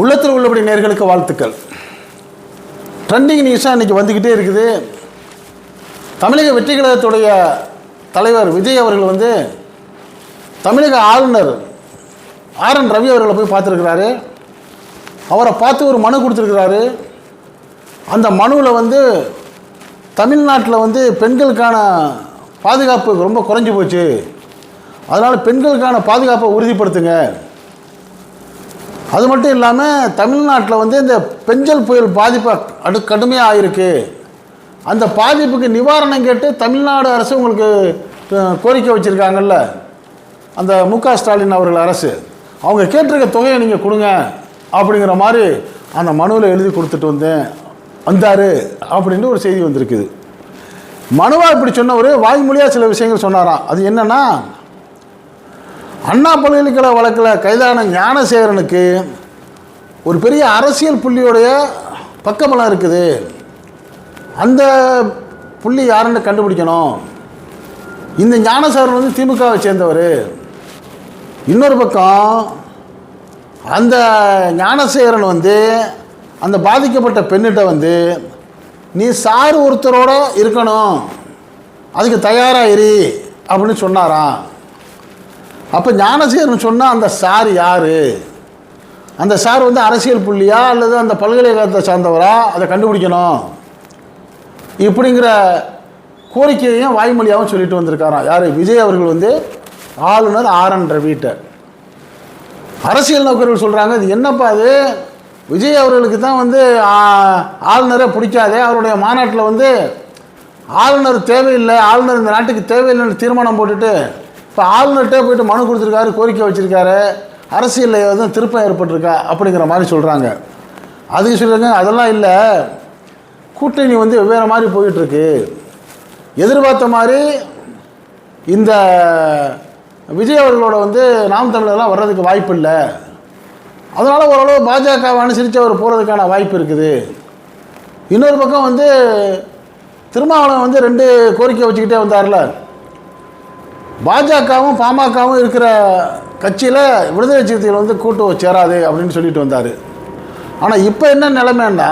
உள்ளத்தில் உள்ளபடி நேர்களுக்கு வாழ்த்துக்கள். ட்ரெண்டிங் நியூஸாக இன்றைக்கி வந்துக்கிட்டே இருக்குது. தமிழக வெற்றி கழகத்துடைய தலைவர் விஜய் அவர்கள் வந்து தமிழக ஆளுநர் ஆர் என் ரவி அவர்களை போய் பார்த்துருக்கிறாரு. அவரை பார்த்து ஒரு மனு கொடுத்துருக்கிறாரு. அந்த மனுவில் வந்து தமிழ்நாட்டில் வந்து பெண்களுக்கான பாதுகாப்பு ரொம்ப குறைஞ்சி போச்சு. அதனால் பெண்களுக்கான பாதுகாப்பை உறுதிப்படுத்துங்க. அது மட்டும் இல்லாமல் தமிழ்நாட்டில் வந்து இந்த பெஞ்சல் புயல் பாதிப்பு அடு கடுமையாக ஆயிருக்கு. அந்த பாதிப்புக்கு நிவாரணம் கேட்டு தமிழ்நாடு அரசு உங்களுக்கு கோரிக்கை வச்சுருக்காங்கல்ல. அந்த மு க ஸ்டாலின் அவர்கள் அரசு. அவங்க கேட்டிருக்க தொகையை நீங்கள் கொடுங்க அப்படிங்கிற மாதிரி அந்த மனுவில் எழுதி கொடுத்துட்டு வந்தேன். வந்தார் அப்படின்னு ஒரு செய்தி வந்திருக்குது. மனுவா இப்படி சொன்னவர் வாய்மொழியாக சில விஷயங்கள் சொன்னாராம். அது என்னென்னா அண்ணா பல்கலைக்கழக வழக்கில் கைதான ஞானசேகரனுக்கு ஒரு பெரிய அரசியல் புள்ளியோடைய பக்கமெல்லாம் இருக்குது. அந்த புள்ளி யாருன்னு கண்டுபிடிக்கணும். இந்த ஞானசேகரன் வந்து திமுகவை சேர்ந்தவர். இன்னொரு பக்கம் அந்த ஞானசேகரன் வந்து அந்த பாதிக்கப்பட்ட பெண்ணிட்ட வந்து நீ சார் ஒருத்தரோட இருக்கணும். அதுக்கு தயாராக இரு. அப்படின்னு சொன்னாராம். அப்போ ஞானசேகரன் சொன்னால் அந்த சார் யார்? அந்த சார் வந்து அரசியல் புள்ளியா அல்லது அந்த பல்கலைக்கழகத்தை சார்ந்தவரா? அதை கண்டுபிடிக்கணும். இப்படிங்கிற கோரிக்கையையும் வாய்மொழியாகவும் சொல்லிட்டு வந்திருக்காராம். யார்? விஜய் அவர்கள் வந்து ஆளுநர் ஆர் என் ரவிட்ட அரசியல் நோக்கர்கள் சொல்கிறாங்க இது என்னப்பா அது விஜய் அவர்களுக்கு தான் வந்து ஆளுநரை பிடிக்காதே. அவருடைய மாநாட்டில் வந்து ஆளுநர் தேவையில்லை. ஆளுநர் இந்த நாட்டுக்கு தேவையில்லைன்னு தீர்மானம் போட்டுட்டு இப்போ ஆளுநர்கிட்ட போயிட்டு மனு கொடுத்துருக்காரு கோரிக்கை வச்சுருக்காரு. அரசியலில் வந்து திருப்பம் ஏற்பட்டிருக்கா அப்படிங்கிற மாதிரி சொல்கிறாங்க அதுக்கு சொல்லுங்க அதெல்லாம் இல்லை. கூட்டணி வந்து வெவ்வேறு மாதிரி போயிட்டுருக்கு. எதிர்பார்த்த மாதிரி இந்த விஜய் அவர்களோட வந்து நாம் தமிழர்லாம் வர்றதுக்கு வாய்ப்பு இல்லை. அதனால் ஓரளவு பாஜகவை அனுசரித்து அவர் போகிறதுக்கான வாய்ப்பு இருக்குது. இன்னொரு பக்கம் வந்து திருமாவளவன் வந்து ரெண்டு கோரிக்கை வச்சுக்கிட்டே வந்தார்ல. பாஜகவும் பாமகவும் இருக்கிற கட்சியில் விடுதலை சிறுத்தைகள் வந்து கூட்டு சேராது அப்படின்னு சொல்லிட்டு வந்தார். ஆனால் இப்போ என்ன நிலைமைன்னா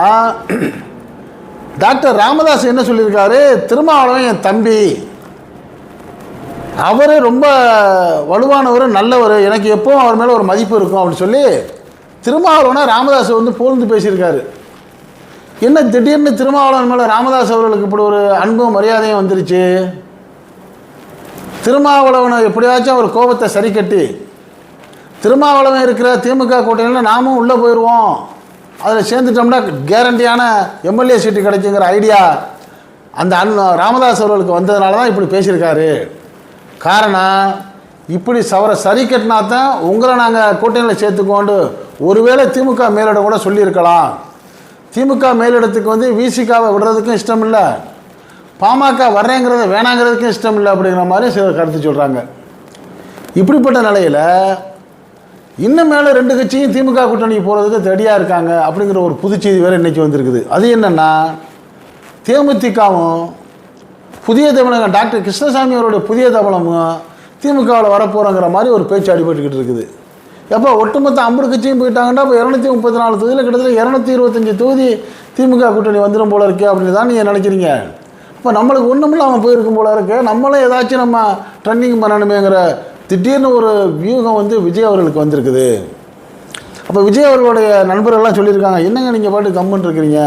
டாக்டர் ராமதாஸ் என்ன சொல்லியிருக்காரு? திருமாவளவன் என் தம்பி. அவர் ரொம்ப வலுவானவர் நல்லவர். எனக்கு எப்போவும் அவர் மேலே ஒரு மதிப்பு இருக்கும் அப்படின்னு சொல்லி திருமாவளவனை ராமதாஸ் வந்து புகழ்ந்து பேசியிருக்காரு. என்ன திடீர்னு திருமாவளவன் மேலே ராமதாஸ் அவர்களுக்கு இப்படி ஒரு அன்பும் மரியாதையும் வந்துருச்சு? திருமாவளவனை எப்படியாச்சும் ஒரு கோபத்தை சரி கட்டி திருமாவளவன் இருக்கிற திமுக கூட்டணியில் நாமும் உள்ளே போயிடுவோம் அதில் சேர்ந்துட்டோம்னா கேரண்டியான எம்எல்ஏ சீட்டு கிடைக்குங்கிற ஐடியா அந்த அன் ராமதாஸ் அவர்களுக்கு வந்ததுனால தான் இப்படி பேசியிருக்காரு. காரணம் இப்படி சவரை சரி கட்டினா தான் உங்களை நாங்கள் கூட்டணியில் சேர்த்துக்கோண்டு ஒருவேளை திமுக மேலிடம் கூட சொல்லியிருக்கலாம். திமுக மேலிடத்துக்கு வந்து விசிகாவை விடுறதுக்கும் இஷ்டம் இல்லை பாமக வர்றேங்கிறத வேணாங்கிறதுக்கும் இஷ்டம் இல்லை அப்படிங்கிற மாதிரி சிலர் கருத்து சொல்கிறாங்க இப்படிப்பட்ட நிலையில் இன்னும் மேலே ரெண்டு கட்சியும் திமுக கூட்டணிக்கு போகிறதுக்கு ரெடியாக இருக்காங்க அப்படிங்கிற ஒரு புதுச்செய்தி வேறு இன்றைக்கி வந்திருக்குது. அது என்னென்னா தேமுதிகவும் புதிய தமிழகம் டாக்டர் கிருஷ்ணசாமி அவருடைய புதிய தமிழமும் திமுகவில் வரப்போகிறோங்கிற மாதிரி ஒரு பேச்சு அடிபட்டுக்கிட்டு இருக்குது. எப்போ ஒட்டுமொத்த ஐம்பது கட்சியும் போயிட்டாங்கன்னா இப்போ இரநூத்தி முப்பத்தி நாலு தொகுதியில் கிட்டத்தட்ட இரநூத்தி இருபத்தஞ்சி தொகுதி திமுக கூட்டணி வந்துடும் போல இருக்குது அப்படின்னு தான் நீங்கள் நினைக்கிறீங்க? இப்போ நம்மளுக்கு ஒன்றும் இல்லாமல் போயிருக்கும் போல இருக்கு. நம்மளும் ஏதாச்சும் நம்ம ட்ரெண்டிங் பண்ணணுமேங்கிற திடீர்னு ஒரு வியூகம் வந்து விஜய் அவர்களுக்கு வந்திருக்குது. அப்போ விஜய் அவர்களுடைய நண்பர்கள்லாம் சொல்லியிருக்காங்க என்னங்க நீங்கள் பாட்டு கம்முன்னு இருக்கிறீங்க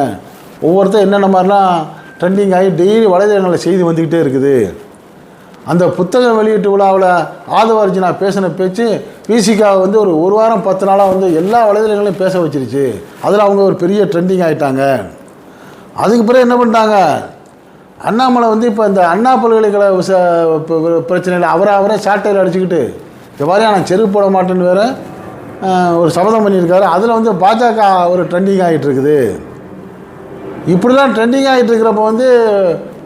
ஒவ்வொருத்தர் என்னென்ன மாதிரிலாம் ட்ரெண்டிங் ஆகி டெய்லி வலைதளங்களில் செய்தி வந்துக்கிட்டே இருக்குது. அந்த புத்தக வெளியீட்டு விழாவில் நான் பேசின பேச்சு பிசிகாவை வந்து ஒரு ஒரு வாரம் பத்து நாளாக வந்து எல்லா வலைதளங்களையும் பேச வச்சிருச்சு. அதில் அவங்க ஒரு பெரிய ட்ரெண்டிங் ஆகிட்டாங்க அதுக்கு பிறகு என்ன பண்ணிட்டாங்க? அண்ணாமலை வந்து இப்போ இந்த அண்ணா பல்கலைக்கழக பிரச்சனையில் அவரை அவரே சாட்டையில் அடிச்சுக்கிட்டு இந்த மாதிரி நான் செருப்பு போட மாட்டேன்னு வேறு ஒரு சபதம் பண்ணியிருக்காரு. அதில் வந்து பாஜக ஒரு ட்ரெண்டிங் ஆகிட்டு இருக்குது. இப்படிலாம் ட்ரெண்டிங் ஆகிட்டு இருக்கிறப்ப வந்து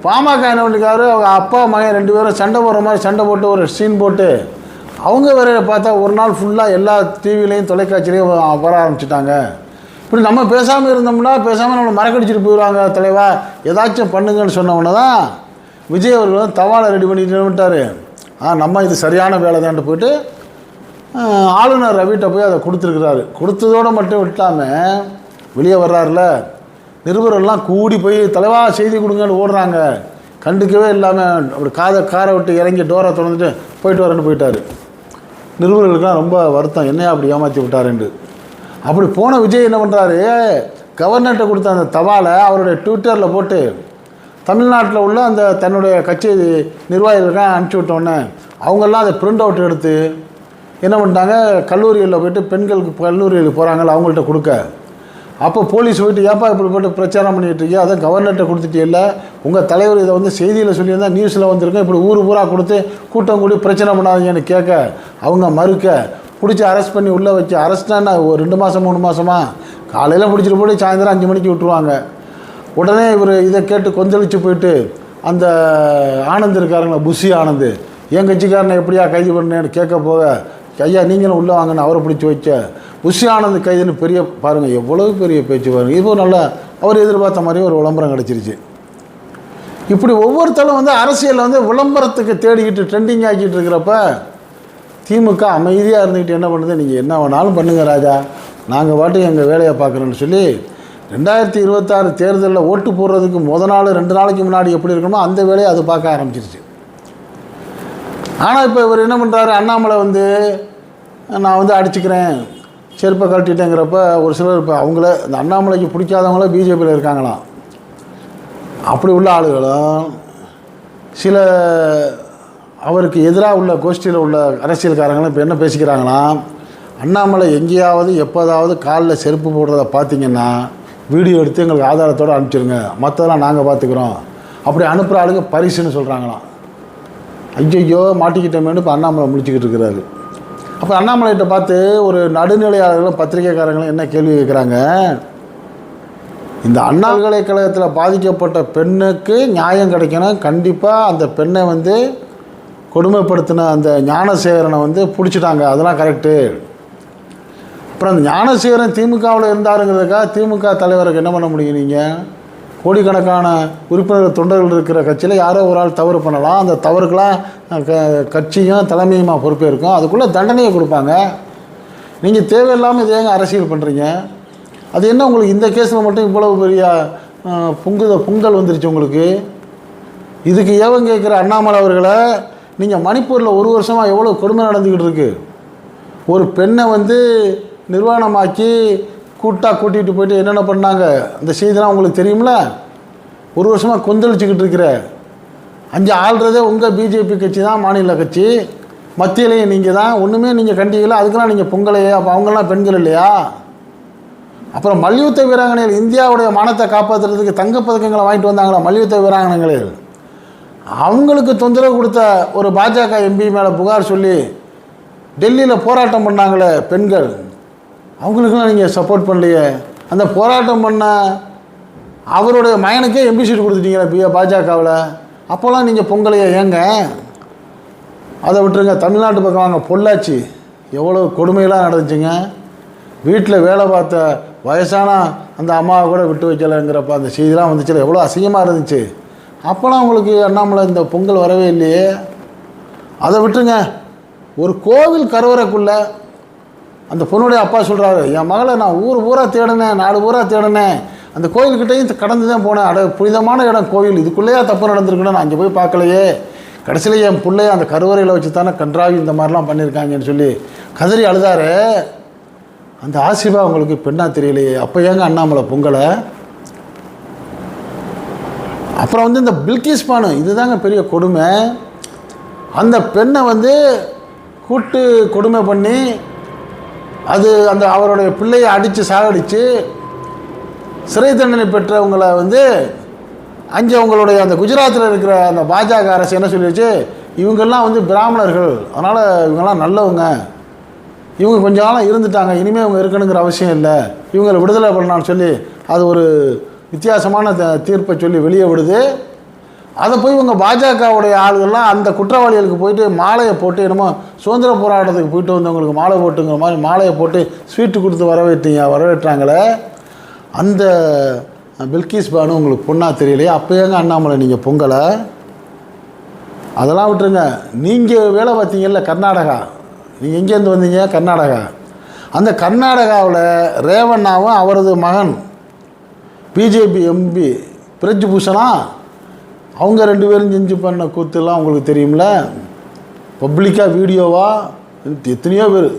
பாமக என்ன பண்ணிருக்காரு? அவங்க அப்பா மகன் ரெண்டு பேரும் சண்டை போடுற மாதிரி சண்டை போட்டு ஒரு சீன் போட்டு அவங்க வேற பார்த்தா ஒரு நாள் ஃபுல்லாக எல்லா டிவிலையும் தொலைக்காட்சிலையும் வர ஆரம்பிச்சிட்டாங்க. இப்படி நம்ம பேசாமல் இருந்தோம்னா பேசாமல் நம்மளை மறக்கடிச்சிட்டு போயிடுவாங்க தலைவா. ஏதாச்சும் பண்ணுங்கன்னு சொன்ன தான் விஜய் அவர்கள் வந்து தவாலை ரெடி பண்ணிட்டுட்டார் ஆ நம்ம இது சரியான வேலை போயிட்டு ஆளுநர் ரவிட்ட போய் அதை கொடுத்துருக்குறாரு. கொடுத்ததோடு மட்டும் விட்டாமல் வெளியே வர்றாருல. நிருபரெல்லாம் கூடி போய் தலைவா செய்தி கொடுங்கன்னு ஓடுறாங்க. கண்டுக்கவே இல்லாமல் அப்படி காதை காரை விட்டு இறங்கி டோரை திறந்துட்டு போயிட்டு வரேன்னு போயிட்டார். நிருபர்களுக்கெல்லாம் ரொம்ப வருத்தம். என்னையா அப்படி ஏமாற்றி விட்டாருண்டு அப்படி போன விஜய் என்ன பண்ணுறாரு கவர்னர்கிட்ட கொடுத்த அந்த தபாலை அவருடைய ட்விட்டரில் போட்டு தமிழ்நாட்டில் உள்ள அந்த தன்னுடைய கட்சி நிர்வாகிகளுக்கெல்லாம் அனுப்பிச்சி விட்டோன்னே அவங்கெல்லாம் அதை பிரிண்ட் அவுட் எடுத்து என்ன பண்ணிட்டாங்க? கல்லூரிகளில் போயிட்டு பெண்களுக்கு கல்லூரிகளுக்கு போகிறாங்கள அவங்கள்ட்ட கொடுக்க. அப்போ போலீஸ் போயிட்டு ஏப்பா இப்படி போட்டு பிரச்சாரம் பண்ணிகிட்டு இருக்கீங்க? அதை கவர்னர்கிட்ட கொடுத்துட்டீல்ல. உங்கள் தலைவர் இதை வந்து செய்தியில் சொல்லியிருந்தால் நியூஸில் வந்திருக்கேன் இப்படி ஊர் ஊராக கொடுத்து கூட்டம் கூடி பிரச்சனை பண்ணாதீங்கன்னு கேட்க அவங்க மறுக்க பிடிச்சி அரெஸ்ட் பண்ணி உள்ளே வச்சு அரெஸ்ட்னா ஒரு ரெண்டு மாதம் மூணு மாதமா காலையில் பிடிச்சிட்டு போய் சாயந்தரம் அஞ்சு மணிக்கு விட்டுருவாங்க. உடனே இவர் இதை கேட்டு கொந்தளிச்சு போயிட்டு அந்த ஆனந்த் இருக்காருங்களா புஷி ஆனந்த். என் கட்சிக்காரனை எப்படியா கைது பண்ணேன்னு கேட்க போக ஐயா நீங்களும் உள்ளே வாங்கன்னு அவரை பிடிச்சி வச்ச புஷி ஆனந்த் கைதுன்னு பெரிய பாருங்கள் எவ்வளவு பெரிய பேச்சு பாருங்கள் இப்போ நல்லா அவர் எதிர்பார்த்த மாதிரி ஒரு விளம்பரம் கிடச்சிருச்சு. இப்படி ஒவ்வொருத்தரும் வந்து அரசியலில் வந்து விளம்பரத்துக்கு தேடிக்கிட்டு ட்ரெண்டிங் ஆக்கிட்டு இருக்கிறப்ப திமுக அமைதியாக இருந்துக்கிட்டு என்ன பண்ணுது? நீங்கள் என்ன வேணாலும் பண்ணுங்கள் ராஜா. நாங்கள் பாட்டு எங்கள் வேலையை பார்க்குறோன்னு சொல்லி ரெண்டாயிரத்தி இருபத்தாறு தேர்தலில் ஓட்டு போடுறதுக்கு முத நாள் ரெண்டு நாளைக்கு முன்னாடி எப்படி இருக்கணுமோ அந்த வேலையை அது பார்க்க ஆரம்பிச்சிருச்சு. ஆனால் இப்போ இவர் என்ன பண்ணுறாரு அண்ணாமலை வந்து நான் வந்து அடிச்சுக்கிறேன் செருப்பை கழட்டிட்டேங்கிறப்ப ஒரு சிலர் இப்போ அவங்கள இந்த அண்ணாமலைக்கு பிடிக்காதவங்கள பிஜேபியில் இருக்காங்களாம். அப்படி உள்ள ஆளுகளும் சில அவருக்கு எதிராக உள்ள கோஷ்டியில் உள்ள அரசியல்காரங்களும் இப்போ என்ன பேசிக்கிறாங்கன்னா அண்ணாமலை எங்கேயாவது எப்போதாவது காலில் செருப்பு போடுறத பார்த்தீங்கன்னா வீடியோ எடுத்து எங்களுக்கு ஆதாரத்தோடு அனுப்பிச்சிருங்க. மற்றதெல்லாம் நாங்கள் பார்த்துக்குறோம். அப்படி அனுப்புகிற ஆளுங்க பரிசுன்னு சொல்கிறாங்களாம் ஐயோ மாட்டிக்கிட்டோமேனு இப்போ அண்ணாமலை முடிச்சுக்கிட்டு இருக்கிறாரு. அப்போ அண்ணாமலைகிட்ட பார்த்து ஒரு நடுநிலையாளர்களும் பத்திரிகைக்காரங்களும் என்ன கேள்வி கேட்குறாங்க? இந்த அண்ணா பல்கலைக்கழகத்தில் பாதிக்கப்பட்ட பெண்ணுக்கு நியாயம் கிடைக்கணும். கண்டிப்பாக அந்த பெண்ணை வந்து கொடுமைப்படுத்தின அந்த ஞானசேகரனை வந்து பிடிச்சிட்டாங்க. அதெல்லாம் கரெக்டு அப்புறம் அந்த ஞானசேகரன் திமுகவில் இருந்தாருங்கிறதுக்காக திமுக தலைவருக்கு என்ன பண்ண முடியும் நீங்கள் கோடிக்கணக்கான உறுப்பினர் தொண்டர்கள் இருக்கிற கட்சியில் யாரோ ஒரு ஆள் தவறு பண்ணலாம். அந்த தவறுக்கெல்லாம் க கட்சியும் தலைமையுமா பொறுப்பேற்கும். அதுக்குள்ளே தண்டனையை கொடுப்பாங்க. நீங்கள் தேவையில்லாமல் இதை ஏங்க அரசியல் பண்ணுறீங்க அது என்ன உங்களுக்கு இந்த கேஸில் மட்டும் இவ்வளவு பெரிய பொங்குத பொங்கல் வந்துருச்சு உங்களுக்கு? இதுக்கு ஏவம் கேட்குற அண்ணாமலை அவர்களை நீங்கள் மணிப்பூரில் ஒரு வருஷமாக எவ்வளோ கொடுமை நடந்துக்கிட்டு இருக்கு? ஒரு பெண்ணை வந்து நிர்வாணமாக்கி கூட்டாக கூட்டிகிட்டு போயிட்டு என்னென்ன பண்ணாங்க? அந்த செய்திலாம் உங்களுக்கு தெரியும்ல? ஒரு வருஷமாக கொந்தளிச்சுக்கிட்டு இருக்கிற. அஞ்சு ஆள்றதே உங்கள் பிஜேபி கட்சி தான் மாநில கட்சி. மத்தியிலையும் நீங்கள் தான். ஒன்றுமே நீங்கள் கண்டிக்கல அதுக்கெல்லாம் நீங்கள் பொங்கலையே. அப்போ அவங்கெல்லாம் பெண்கள் இல்லையா? அப்புறம் மல்யுத்த வீராங்கனைகள் இந்தியாவுடைய மானத்தை காப்பாற்றுறதுக்கு தங்கப்பதக்கங்களை வாங்கிட்டு வந்தாங்களா மல்யுத்த வீராங்கனைகளில் அவங்களுக்கு தொந்தரவு கொடுத்த ஒரு பாஜக எம்பி மேலே புகார் சொல்லி டெல்லியில் போராட்டம் பண்ணாங்களே பெண்கள். அவங்களுக்கெல்லாம் நீங்கள் சப்போர்ட் பண்ணலையே. அந்த போராட்டம் பண்ண அவருடைய மயனுக்கே எம்பி சீட் கொடுத்துட்டீங்களே பாஜகவில். அப்போல்லாம் நீங்கள் பொங்கலையே ஏங்க? அதை விட்டுருங்க. தமிழ்நாட்டு பக்கம் வாங்க. பொள்ளாச்சி. எவ்வளோ கொடுமையெல்லாம் நடந்துச்சுங்க. வீட்டில் வேலை பார்த்த வயசான அந்த அம்மாவை கூட விட்டு வைக்கலைங்கிறப்ப அந்த செய்திலாம் வந்துச்சுல. எவ்வளோ அசிங்கமாக இருந்துச்சு. அப்போலாம் உங்களுக்கு அண்ணாமலை இந்த பொங்கல் வரவே இல்லையே. அதை விட்டுருங்க. ஒரு கோவில் கருவறைக்குள்ளே அந்த பொண்ணுடைய அப்பா சொல்கிறாரு என் மகளை நான் ஊர் பூரா தேடினேன் நாலு பூரா தேடினேன். அந்த கோயில்கிட்டையும் கடந்து தான் போனேன். அட புனிதமான இடம் கோவில். இதுக்குள்ளேயே தப்பு நடந்திருக்குன்னு நான் அங்கே போய் பார்க்கலையே. கடைசியில் என் பிள்ளைய அந்த கருவறையில் வச்சு தானே கன்றாவி இந்த மாதிரிலாம் பண்ணியிருக்காங்கன்னு சொல்லி கதறி அழுதாரு. அந்த ஆசிபா உங்களுக்கு பெண்ணா தெரியலையே. அப்போ ஏங்க அண்ணாமலை பொங்கலை? அப்புறம் வந்து இந்த பில்கிஸ் பானு இதுதாங்க பெரிய கொடுமை. அந்த பெண்ணை வந்து கூட்டு கொடுமை பண்ணி அது அந்த அவருடைய பிள்ளையை அடித்து சாகடித்து சிறை தண்டனை பெற்றவங்களை வந்து அங்கே அவங்களுடைய அந்த குஜராத்தில் இருக்கிற அந்த பாஜக அரசு என்ன சொல்லிடுச்சு இவங்கெல்லாம் வந்து பிராமணர்கள். அதனால் இவங்கெல்லாம் நல்லவங்க. இவங்க கொஞ்ச காலம் இருந்துட்டாங்க. இனிமேல் இவங்க இருக்கணுங்கிற அவசியம் இல்லை. இவங்களை விடுதலை பண்ணலான்னு சொல்லி அது ஒரு வித்தியாசமான த- தீர்ப்பை சொல்லி வெளியே விடுது. அதை போய் இவங்க பாஜகவுடைய ஆளுகள்லாம் அந்த குற்றவாளிகளுக்கு போயிட்டு மாலையை போட்டு என்னமோ சுதந்திர போராட்டத்துக்கு போயிட்டு வந்தவங்களுக்கு மாலை போட்டுங்கிற மாதிரி மாலையை போட்டு ஸ்வீட்டு கொடுத்து வரவேற்றீங்க வரவேற்றாங்களே. அந்த பில்கிஸ் பானு உங்களுக்கு பொண்ணாக தெரியலையே? அப்போ ஏங்க அண்ணாமலை நீங்கள் பொங்கலை? அதெல்லாம் விட்டுருங்க. நீங்கள் வேலை பார்த்தீங்கல்ல கர்நாடகா. நீங்கள் எங்கேருந்து வந்தீங்க? கர்நாடகா. அந்த கர்நாடகாவில் ரேவண்ணாவும் அவரது மகன் பிஜேபி எம்பி பிரஜ் பூஷனா அவங்க ரெண்டு பேரும் செஞ்சு பண்ண கூத்துலாம் உங்களுக்கு தெரியும்ல? பப்ளிக்காக வீடியோவா? எத்தனையோ பேர்.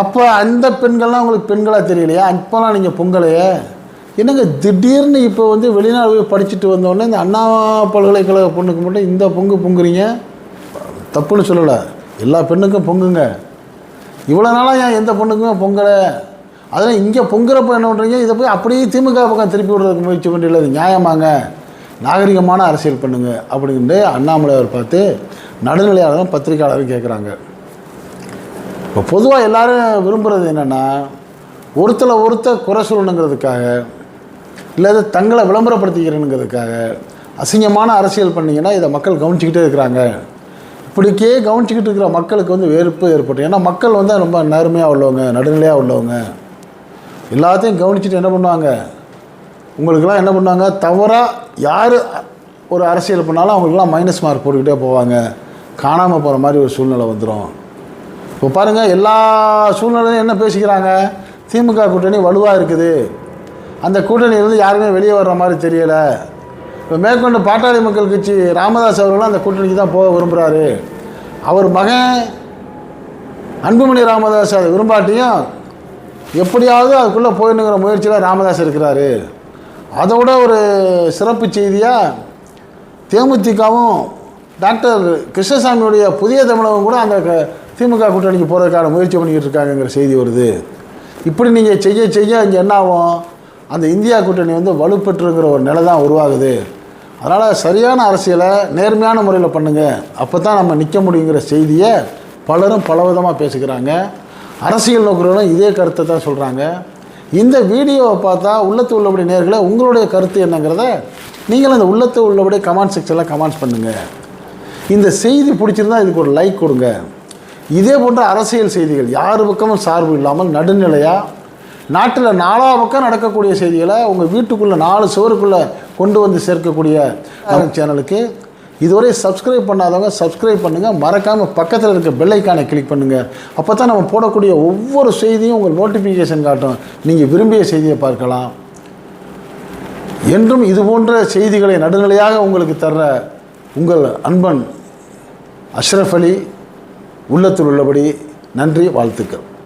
அப்போ அந்த பெண்கள்லாம் உங்களுக்கு பெண்களாக தெரியலையா? அப்போலாம் நீங்கள் பொங்கலையே. என்னங்க திடீர்னு இப்போ வந்து வெளிநாடு போய் படிச்சுட்டு வந்தோடனே இந்த அண்ணா பல்கலைக்கழக பொண்ணுக்கு மட்டும் இந்த பொங்கு பொங்குறீங்க? தப்புன்னு சொல்லலை. எல்லா பெண்ணுக்கும் பொங்குங்க. இவ்வளோ நாளாக ஏன் எந்த பொண்ணுக்குமே பொங்கலை? அதெல்லாம் இங்கே பொங்குறப்ப என்ன பண்ணுறீங்க இதை போய் அப்படியே திமுக பக்கம் திருப்பி விடுறதுக்கு முயற்சி பண்ணுறது நியாயமாங்க. நாகரிகமான அரசியல் பண்ணுங்கள் அப்படின்ட்டு அண்ணாமலையார் பார்த்து நடுநிலையாளரும் பத்திரிகையாளரும் கேட்குறாங்க இப்போ பொதுவாக எல்லாரும் விரும்புகிறது என்னென்னா ஒருத்தரை ஒருத்தர் குறை சொல்லணுங்கிறதுக்காக இல்லை தங்களை விளம்பரப்படுத்திக்கிறேனுங்கிறதுக்காக அசிங்கமான அரசியல் பண்ணிங்கன்னா இதை மக்கள் கவனிச்சிக்கிட்டே இருக்கிறாங்க. இப்படிக்கே கவனிச்சிக்கிட்டு இருக்கிற மக்களுக்கு வந்து வெறுப்பு ஏற்பட்டு ஏன்னா மக்கள் வந்து ரொம்ப நேர்மையாக உள்ளவங்க நடுநிலையாக உள்ளவங்க. எல்லாத்தையும் கவனிச்சுட்டு என்ன பண்ணுவாங்க? உங்களுக்கெல்லாம் என்ன பண்ணுவாங்க? தவறாக யார் ஒரு அரசியல் பண்ணாலும் அவங்களுக்குலாம் மைனஸ் மார்க் போட்டுக்கிட்டே போவாங்க. காணாமல் போகிற மாதிரி ஒரு சூழ்நிலை வந்துடும் இப்போ பாருங்கள் எல்லா சூழ்நிலையும் என்ன பேசிக்கிறாங்க? திமுக கூட்டணி வலுவாக இருக்குது. அந்த கூட்டணியிலேருந்து யாருமே வெளியே வர்ற மாதிரி தெரியலை. இப்போ மேற்கொண்டு பாட்டாளி மக்கள் கட்சி ராமதாஸ் அவர்களும் அந்த கூட்டணிக்கு தான் போக விரும்புகிறாரு அவர் மகன் அன்புமணி ராமதாஸ் அதை விரும்பாட்டியும் எப்படியாவது அதுக்குள்ளே போயிடணுங்கிற முயற்சியில் ராமதாஸ் இருக்கிறாரு. அதோட ஒரு சிறப்பு செய்தியாக தேமுதிகவும் டாக்டர் கிருஷ்ணசாமியுடைய புதிய தமிழகம் கூட அந்த திமுக கூட்டணிக்கு போகிறதுக்கான முயற்சி பண்ணிக்கிட்டு இருக்காங்கங்கிற செய்தி வருது. இப்படி நீங்கள் செய்ய செய்ய இங்கே என்ன ஆகும்? அந்த இந்தியா கூட்டணி வந்து வலுப்பெற்றுங்கிற ஒரு நிலை தான் உருவாகுது. அதனால் சரியான அரசியலை நேர்மையான முறையில் பண்ணுங்கள் அப்போ தான் நம்ம நிற்க முடியுங்கிற செய்தியை பலரும் பலவிதமாக பேசுகிறாங்க. அரசியல் நோக்கிறவங்களும் இதே கருத்தை தான் சொல்கிறாங்க இந்த வீடியோவை பார்த்தா உள்ளத்து உள்ளபடி நேர்களை உங்களுடைய கருத்து என்னங்கிறத நீங்களும் அந்த உள்ளத்து உள்ளபடி கமெண்ட் செக்ஷனில் கமெண்ட்ஸ் பண்ணுங்கள் இந்த செய்தி பிடிச்சிருந்தா இதுக்கு ஒரு லைக் கொடுங்க. இதே போன்ற அரசியல் செய்திகள் யார் பக்கமும் சார்பு இல்லாமல் நடுநிலையாக நாட்டில் நாலா பக்கம் நடக்கக்கூடிய செய்திகளை உங்கள் வீட்டுக்குள்ளே நாலு சுவருக்குள்ளே கொண்டு வந்து சேர்க்கக்கூடிய சேனலுக்கு இதுவரை சப்ஸ்கிரைப் பண்ணாதவங்க சப்ஸ்கிரைப் பண்ணுங்கள் மறக்காமல் பக்கத்தில் இருக்க பெல் கிளிக் பண்ணுங்கள் அப்போ தான் நம்ம போடக்கூடிய ஒவ்வொரு செய்தியும் உங்கள் நோட்டிஃபிகேஷன் காட்டும். நீங்கள் விரும்பிய செய்தியை பார்க்கலாம். என்றும் இது போன்ற செய்திகளை நடுநிலையாக உங்களுக்கு தர்ற உங்கள் அன்பன் அஷ்ரஃப் அலி உள்ளத்தில் உள்ளபடி நன்றி வாழ்த்துக்கள்.